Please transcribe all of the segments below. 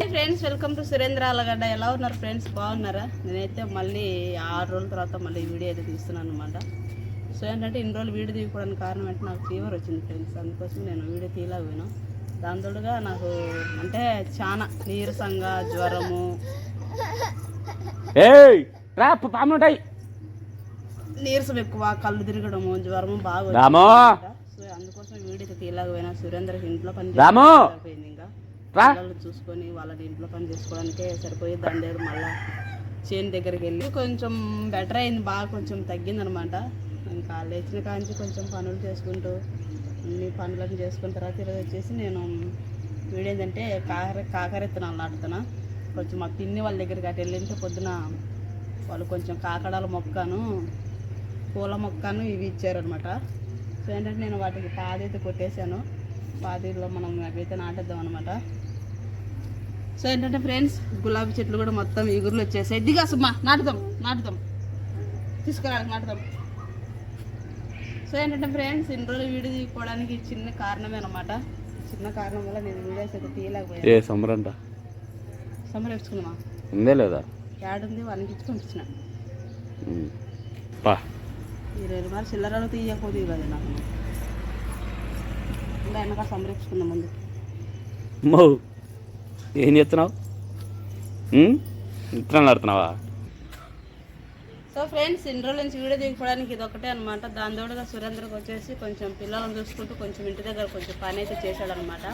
Friends welcome to Surendra Alagadda ఎలా ఉన్నారు friends బాగున్నారా? నేనైతే మళ్ళీ ఆరు రోజుల తర్వాత మళ్ళీ వీడియో అయితే తీస్తున్నాను అనమాట సో ఏంటంటే ఇన్ని రోజులు వీడియో తీయకపోవడానికి కారణం అంటే నాకు ఫీవర్ వచ్చింది ఫ్రెండ్స్ అందుకోసం నేను వీడియో తీయలేకపోయినా. దాని తోడుగా నాకు అంటే చాలా నీరసంగా జ్వరము. నీరసం ఎక్కువ కళ్ళు తిరగడము జ్వరము బాగా. సో అందుకోసం వీడియో తీయలేకపోయినా. సురేంద్రకి ఇంట్లో పని ఇంకా. పిల్లలు చూసుకొని వాళ్ళని ఇంట్లో పని చేసుకోవడానికే సరిపోయి దాని దగ్గర మళ్ళా చేను దగ్గరికి వెళ్ళి కొంచెం బెటర్ అయింది బాగా కొంచెం తగ్గిందనమాట. ఇంకా లేచిన కాంచి కొంచెం పనులు చేసుకుంటూ అన్ని పనులను చేసుకున్న తర్వాత ఈరోజు వచ్చేసి నేను వీడియో కాకర కాకర ఇత్తనాలు నాటుతున్నా. కొంచెం మా పిన్ని వాళ్ళ దగ్గరికి అటు వెళ్ళింటే పొద్దున వాళ్ళు కొంచెం కాకడాల మొక్కను పూల మొక్కను ఇవి ఇచ్చారనమాట. సో ఏంటంటే నేను వాటికి పాదైతే కొట్టేశాను. పాదిలో మనం అవైతే నాటేద్దాం అనమాట సో ఏంటంటే ఫ్రెండ్స్ గులాబీ చెట్లు కూడా మొత్తం ఎగురులు వచ్చేసాయి. దిగా సుమ్మా నాటుదాం నాటుదాం. తీసుకురాడానికి నాటుదాం. సో ఏంటంటే ఫ్రెండ్స్ ఇన్ని రోజులు వీడియో తీసుకోవడానికి చిన్న కారణమే అనమాట చిన్న కారణం వల్ల నేను వీడియోస్ అయితే తీయలేకపోయాను. ఏ సంబరంట వేసుకుందామా? ఉందే లేదా? యాడుంది వాళ్ళకి ఇచ్చి పంపించిన. ఇరవై రూపాయలు చిల్లరలు తీయకపోతే ఇవ్వదు నాకు. ఇంకా వెనక సంరక్షించుకుందాం ముందు. ఏం చేస్తున్నావు? విత్తనాలు ఆడుతున్నావా? సో ఫ్రెండ్స్ ఇన్ని రోజుల నుంచి వీడియో దిగిపోవడానికి ఇది ఒకటే అనమాట దాని తోడుగా సురేంద్రకి వచ్చేసి కొంచెం పిల్లలను చూసుకుంటూ కొంచెం ఇంటి దగ్గర కొంచెం పని అయితే చేశాడనమాట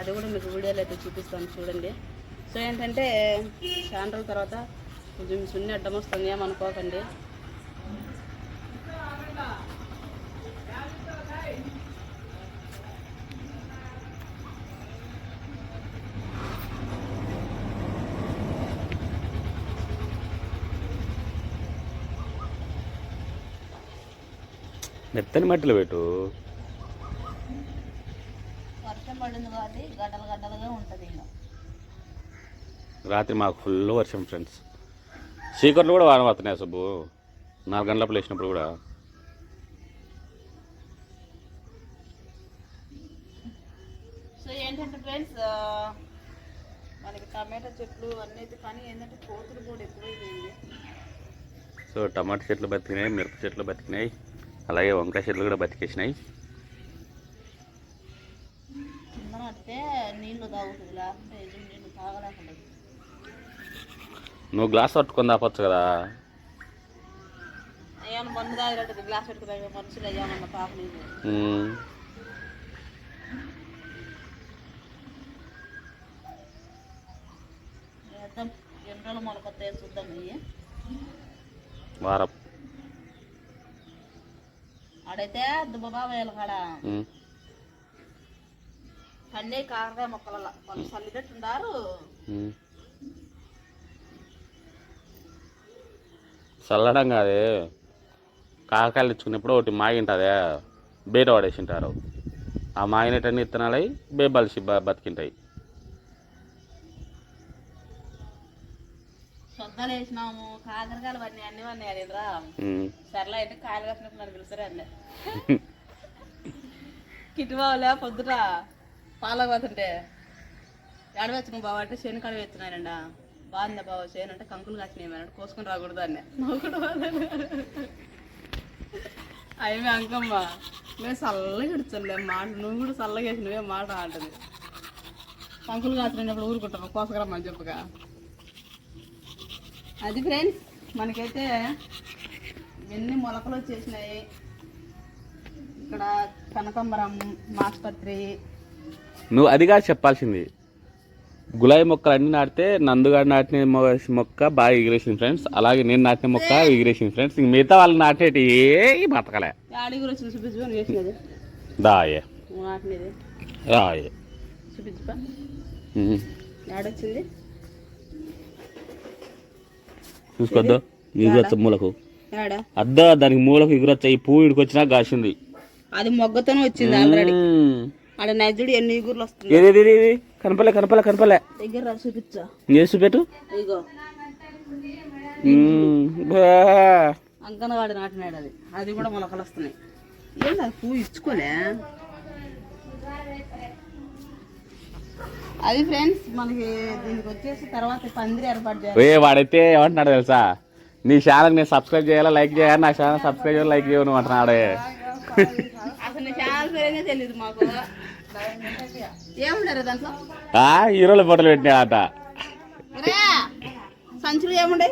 అది కూడా మీకు వీడియోలో అయితే చూపిస్తాను చూడండి. సో ఏంటంటే చాలా రోజుల తర్వాత కొంచెం సున్ని అడ్డం వస్తుంది ఏమనుకోకండి మెత్తని మట్టిలో పెట్టు. వర్షం పడింది కాబట్టి గడ్డలు గడ్డలుగా ఉంటుంది ఇంకా రాత్రి మాకు ఫుల్ వర్షం ఫ్రెండ్స్ చీకట్లు కూడా వాన వస్తున్నాయి సుబ్బు నాలుగు గంటలప్పుడు లేచినప్పుడు కూడా. సో ఏంటంటే ఫ్రెండ్స్ మనకి టమాటా చెట్లు అన్నీ కానీ ఏంటంటే కోతులు కూడా ఎక్కువైపోయింది సో టమాటా చెట్లు బతికినాయి మిరప చెట్లు బతికినాయి. అలాగే వంకాయ చెట్లు కూడా బతికేసినాయి. నువ్వు గ్లాస్ పట్టుకొని దాపచ్చు కదా. ఏమన్నా మందు తాగినట్టు గ్లాస్ పెట్టుకుని మనుషులు అయ్యామన్న పాప నీళ్ళు ఉమ్. వేద్దాం ఎన్ని రోజులు మొలకొత్తాయో చూద్దాం ఇవి వారం దుబ్బబా వేయాలి కాడ? ఉమ్. అన్నీ కాకరకాయ మొక్కల వాళ్ళు చల్లినట్టుండారు ఉమ్. చల్లడం కాదే. కాకాయలు తెచ్చుకున్నప్పుడు ఒకటి మాగింటుందే బయట పడేసింటారు. ఆ మాగినటన్ని ఇత్తనాలై బేబలిసి బ బతికింటాయి. సొద్దలు వేసినాము కాకరకాయలు అన్నీ అన్నీ అడిగిరా ఉమ్. సర్లే అయితే కాయలు కాసినప్పుడు నన్ను పిలుస్తారే అన్నీ కిట్టి బావలే పొద్దుట పాలకు పోతుంటే ఎడవచ్చిన బావ? అంటే శని కడ వెళ్తున్నానండ బాగుందా బావ చేను? అంటే కంకులు కాసినాయి అన్నాడు. కోసుకొని రాకూడదు అన్నీ నువ్వు కూడా అయ్యే అంకమ్మ మేము చల్లగా ఇడుచులే మాట. నువ్వు కూడా చల్లగా వేసి నువ్వే మాట అంటుంది. కంకులు కాసినప్పుడు ఊరుకుంటాము కోసకరమ్మని చెప్పుగా అది ఫ్రెండ్స్ మనకైతే ఎన్ని మొలకలు వచ్చేసినాయి. ఇక్కడ కనకంబరం మాస్పత్రి. నువ్వు అదిగా చెప్పాల్సింది. గులాబీ మొక్కలు అన్ని నాటితే నందుగాడు నాటిన మొక్క బాగా ఎగిరేసింది ఫ్రెండ్స్ అలాగే నేను నాటిన మొక్క ఎగిరేసింది ఫ్రెండ్స్ ఇంక మిగతా వాళ్ళు నాటేటి ఏ బతకలే. దాయే రాయే చూసుకోద్దు? ఎగురొచ్చ మూలకు. అద్దా దానికి మూలకు ఎగురొచ్చ ఈ పువ్వు ఇడికొచ్చినా కాసింది అది మొగ్గతోనే వచ్చింది ఆల్రెడీ. ఆడ నజుడు ఎన్ని ఈగుర్లు వస్తుంది ఏది కనపలే కనపలే కనపలే దగ్గర చూపించా. చేసి పెట్టు ఇగో. అంకనవాడి నాటినాడు అది. అది కూడా మొలకలు వస్తున్నాయి. ఏంటి అది పువ్వు ఇచ్చుకోలే? అది ఫ్రెండ్స్ మనకి దీనికి వచ్చేసి తర్వాత పందిరి ఏర్పాటు చేయాలి. ఏ వాడైతే ఏమంటున్నాడు తెలుసా? నీ ఛానల్ నేను సబ్స్క్రైబ్ చేయాలా లైక్ చేయాలి? నా ఛానల్ సబ్స్క్రైబ్ చేయాలి లైక్ చేయను అంటున్నాడే. అసలు నీ ఛానల్ పేరేనే తెలియదు మాకు. ఏముండారు దాంట్లో? ఆ హీరోల ఫోటోలు పెట్టినాడట రే సంచులు ఏముండే?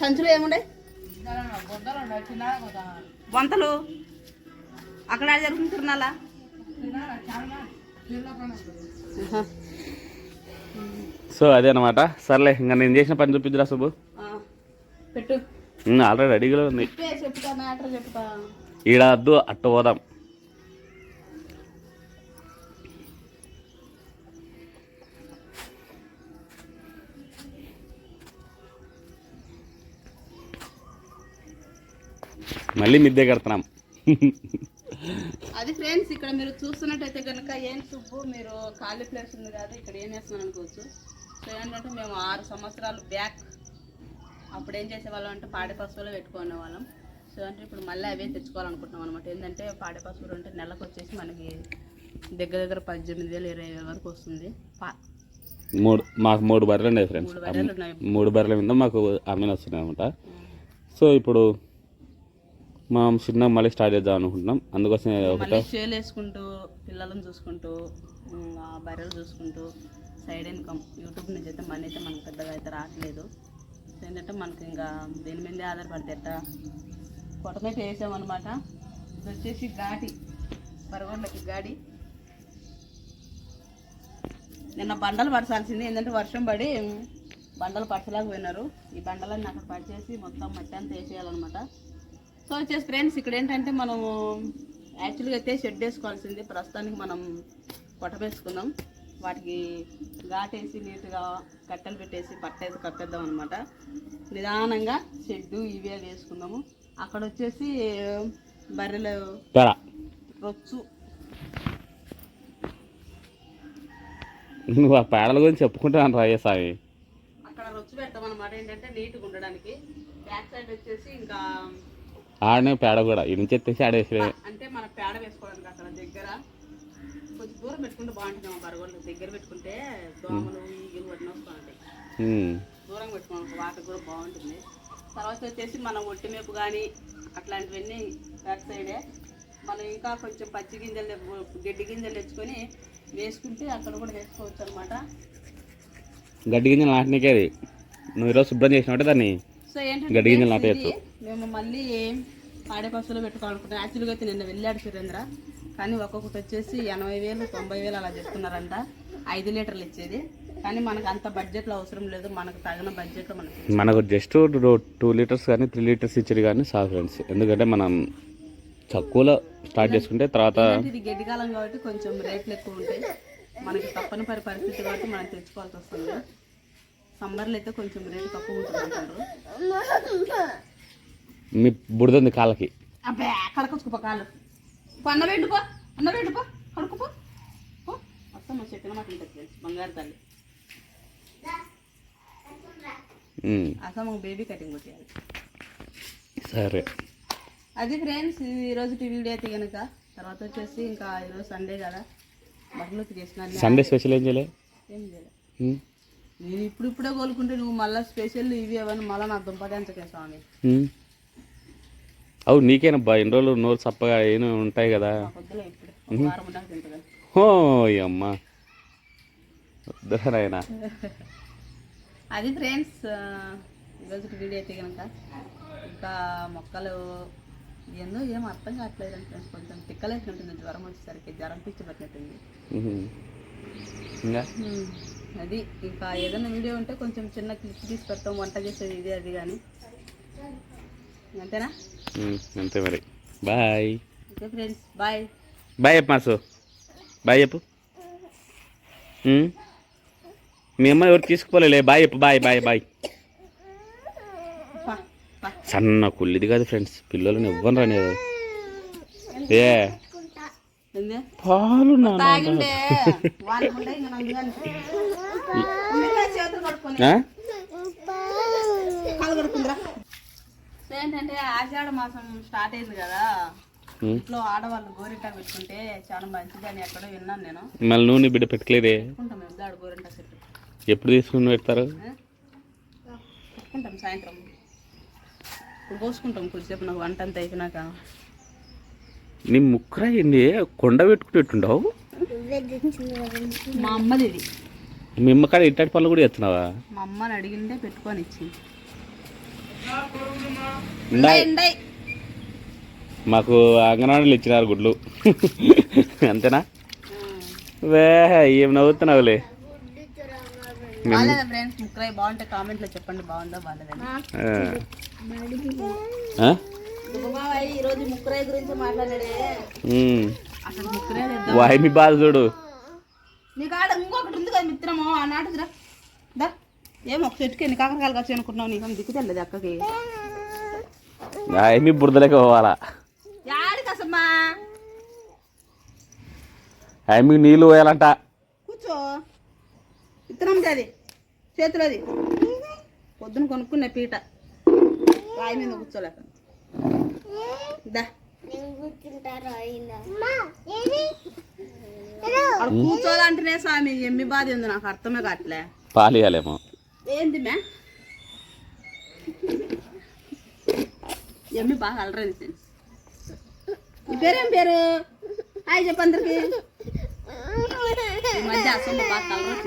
సంచులు ఏముండే? బొంతలు అక్కడ ఆడ జరుగుతుంటున్నాలా సో అదే అనమాట సర్లే ఇంకా నేను చేసిన పని చూపిద్దురా సుబ్బు. పెట్టు. ఆల్రెడీ రెడీగా ఉంది. ఈడ వద్దు అట్ట పోదాం. మళ్ళీ మిద్దే కడుతున్నాం. అది ఫ్రెండ్స్ ఇక్కడ మీరు చూస్తున్నట్టయితే కనుక ఏం సుబ్బు మీరు ఖాళీ ప్లేస్ ఉంది కాదు ఇక్కడ ఏం చేస్తున్నారు అనుకోవచ్చు. సో ఏంటంటే మేము ఆరు సంవత్సరాలు బ్యాక్ అప్పుడు ఏం చేసేవాళ్ళం అంటే పాడి పశువులు పెట్టుకునే వాళ్ళం. సో అంటే ఇప్పుడు మళ్ళీ అవే తెచ్చుకోవాలనుకుంటున్నాం అనమాట ఏంటంటే పాడి పశువులు అంటే నెలకు వచ్చేసి మనకి దగ్గర దగ్గర పద్దెనిమిది వేలు ఇరవై వేల వరకు వస్తుంది. మూడు మాకు మూడు బర్రెలు ఉన్నాయి ఫ్రెండ్స్. మూడు బర్రెలు ఉన్నాయి. మూడు బర్రెల మీద మాకు అమ్మీన వస్తున్నాయి అనమాట సో ఇప్పుడు మనం చిన్న మళ్ళీ స్టార్ట్ చేద్దాం అనుకుంటున్నాం. అందుకోసం ఒకటో షేలు వేసుకుంటూ పిల్లలను చూసుకుంటూ బర్రెలు చూసుకుంటూ సైడ్ ఇన్కమ్ యూట్యూబ్ నుంచి అయితే మనీ అయితే మనకు పెద్దగా అయితే రావట్లేదు. సో ఏంటంటే మనకి ఇంకా దేని మీదే ఆధారపడితే ఎట్ట కొట్టమైతే వేసామన్నమాట ఇది వచ్చేసి గాడి పరగొండకి గాడి. నిన్న బండలు పరచాల్సింది ఏంటంటే వర్షం పడి బండలు పరచలేక పోయినారు ఈ బండలన్నీ అక్కడ పడిచేసి మొత్తం మట్టి అంతా వేసేయాలన్నమాట. సో వచ్చేసి ఫ్రెండ్స్ ఇక్కడ ఏంటంటే మనము యాక్చువల్గా అయితే షెడ్ వేసుకోవాల్సింది. ప్రస్తుతానికి మనం కొట్టవేసుకుందాం వాటికి ఘాటేసి నీట్గా కట్టెలు పెట్టేసి పట్టేసి కప్పేద్దాం అనమాట నిదానంగా షెడ్డు ఇవి అవి వేసుకుందాము. అక్కడ వచ్చేసి బర్రెలు రొచ్చు. నువ్వు ఆ పేడల గురించి చెప్పుకుంటాను రాయే స్వామి అక్కడ రొచ్చు పెడతాం అనమాట ఏంటంటే నీట్గా ఉండడానికి. బ్యాక్ సైడ్ వచ్చేసి ఇంకా ఆడనే పేడ కూడా. ఇది నుంచి ఎత్తేసి ఆడేసి అంటే మన పేడ వేసుకోవడానికి అక్కడ దగ్గర కొంచెం దూరం పెట్టుకుంటే బాగుంటుంది బరగోళ్ళు దగ్గర పెట్టుకుంటే దోమలు ఈగలు ఉంటాయి దూరం పెట్టుకోవాలి వాటర్ కూడా బాగుంటుంది. తర్వాత వచ్చేసి మనం ఒట్టి మేపు కానీ అట్లాంటివన్నీ బ్యాక్ సైడే మనం ఇంకా కొంచెం పచ్చి గింజలు గడ్డి గింజలు తెచ్చుకొని వేసుకుంటే అక్కడ కూడా వేసుకోవచ్చు అనమాట గడ్డి గింజలు నాటినకే అది. నువ్వు ఈరోజు శుభ్రం చేసినట్టే దాన్ని సో ఏంటంటే friends నాటేయచ్చు. మేము మళ్ళీ పాడే పశువులు పెట్టుకోవాలనుకుంటున్నాం. యాక్చువల్గా అయితే నిన్న వెళ్ళాడు సురేంద్ర. కానీ ఒక్కొక్కటి వచ్చేసి ఎనభై వేలు తొంభై వేలు అలా చెప్తున్నారంట. ఐదు లీటర్లు ఇచ్చేది. కానీ మనకు అంత బడ్జెట్లో అవసరం లేదు. మనకు తగిన బడ్జెట్లో మనకి మనకు జస్ట్ టూ లీటర్స్ కానీ త్రీ లీటర్స్ ఇచ్చేది కానీ చాలు ఫ్రెండ్స్ ఎందుకంటే మనం తక్కువలో స్టార్ట్ చేసుకుంటే తర్వాత ఇది గడ్డికాలం కాబట్టి కొంచెం రేట్లు ఎక్కువ ఉంటాయి. మనకి తప్పని పరి పరిస్థితి కాబట్టి మనం తెచ్చుకోవాల్సి వస్తుంది. సమ్మర్లో అయితే కొంచెం రేటు తక్కువ ఉంటుంది మీ బుడదంది కాళ్ళకి. అబ్బే కడకొచ్చుకుపో కాళ్ళు. అన్న పెట్టుకో అన్న పెట్టుకో కడుకుపో మొత్తం మా చెప్పిన మాట ఉంటుంది బంగారు తల్లి. అసలు మాకు బేబీ కటింగ్ కొట్టేయాలి. సరే. అది ఫ్రెండ్స్ ఈరోజు వీడియో అయితే కనుక తర్వాత వచ్చేసి ఇంకా ఈరోజు సండే కదా. బట్టలు ఉతికేసినాను సండే స్పెషల్ ఏం చేయలే? ఏం చేయలేదు నేను ఇప్పుడు ఇప్పుడే కోలుకుంటే నువ్వు మళ్ళీ స్పెషల్ ఇవి అవన్నీ మళ్ళీ నా దుంపదించకే స్వామి. అవు నీకేనబ్బా ఎన్ని రోజులు నోరు చప్పగా ఏమి ఉంటాయి కదా. అమ్మా. అది ఫ్రెండ్స్ ఈరోజు వీడియో అయితే కనుక ఇంకా మొక్కలు ఏందో ఏం అర్థం కావట్లేదు ఫ్రెండ్స్ కొంచెం తిక్కలేసినట్టుంది జ్వరం వచ్చేసరికి జ్వరం పిచ్చి పట్టినట్టుంది. ఉహు. ఇంకా. అది ఇంకా ఏదైనా వీడియో ఉంటే కొంచెం చిన్న క్లిప్ తీసి పెడతాం వంట చేసేది ఇది అది కానీ. అంతేనా? అంతే మరి. Bye. Okay friends bye. Bye చెప్పు మాసు బాయ్ చెప్పు. మీ అమ్మ ఎవరు తీసుకుపోలే బాయ్ చెప్పు బాయ్ బాయ్ బాయ్. సన్న కుళ్ళిది కాదు ఫ్రెండ్స్. పిల్లలని ఇవ్వను రానిది ఏ? పాలు ఏంటంటే ఆషాఢ మాసం స్టార్ట్ అయింది కదా. ఇంట్లో ఆడవాళ్ళు గోరింటా పెట్టుకుంటే చాలా మంచిదని ఎక్కడో విన్నాను నేను. మళ్ళీ నువ్వు నీ బిడ్డ పెట్టుకోలేదే గోరింటా సెట్ ఎప్పుడు తీసుకుని పెడతారు? పెట్టుకుంటాం సాయంత్రం. ఇప్పుడు పోసుకుంటాం కొద్దిసేపు నాకు వంట అంతా అయిపోయినాక. నీ ముక్కర ఏంది? కొండ పెట్టుకునేట్టుండవు మా అమ్మది ఇది మీ అమ్మ కాడ ఇట్టటి పనులు కూడా చేస్తున్నావా? మా అమ్మని అడిగిందే పెట్టుకొని ఇచ్చింది. మాకు అంగన్వాడీలు ఇచ్చినారు గుడ్లు. అంతేనా? వే ఏం నవ్వుతున్నావులే? బాగాలేదా ఫ్రెండ్స్ ముక్కరాయి బాగుంటే కామెంట్లో చెప్పండి బాగుందో బాగాలేదని ఆ. ఆ? బాబాయ్ ఈరోజు ముక్కరాయి గురించి మాట్లాడాడే. ఉమ్. అసలు ముక్కరాయి తెద్దాం వాయి మీ బాధ చూడు. నీకు ఆడ ఇంకొకటి ఉంది కదా మిత్రము ఆ నాటుదిరా దా. ఏమో ఒక చెట్టుకి ఎన్ని కాకరకాయలు కాచి అనుకుంటున్నావు నీకు? దిక్కు తెల్లది అక్కకి. వాయి మీ బురదలేక పోవాలా? యాడికి అసమ్మా అవి మీకు నీళ్ళు పోయాలంట. కూర్చో. విత్తనం అది. చేతిలోది. పొద్దున కొనుక్కునే పీట. రాయి మీద కూర్చోలేక. కూర్చోదంటేనే స్వామి ఎమ్మి బాధ ఉంది నాకు అర్థమే కావట్లే. పాలు ఇవ్వాలేమో ఏంది మ్యా? ఎమ్మి బాగా అలరైంది నీ పేరేం పేరు? హాయ్ చెప్పు అందరికి. ఈ మధ్య అసలు బాగా కలర్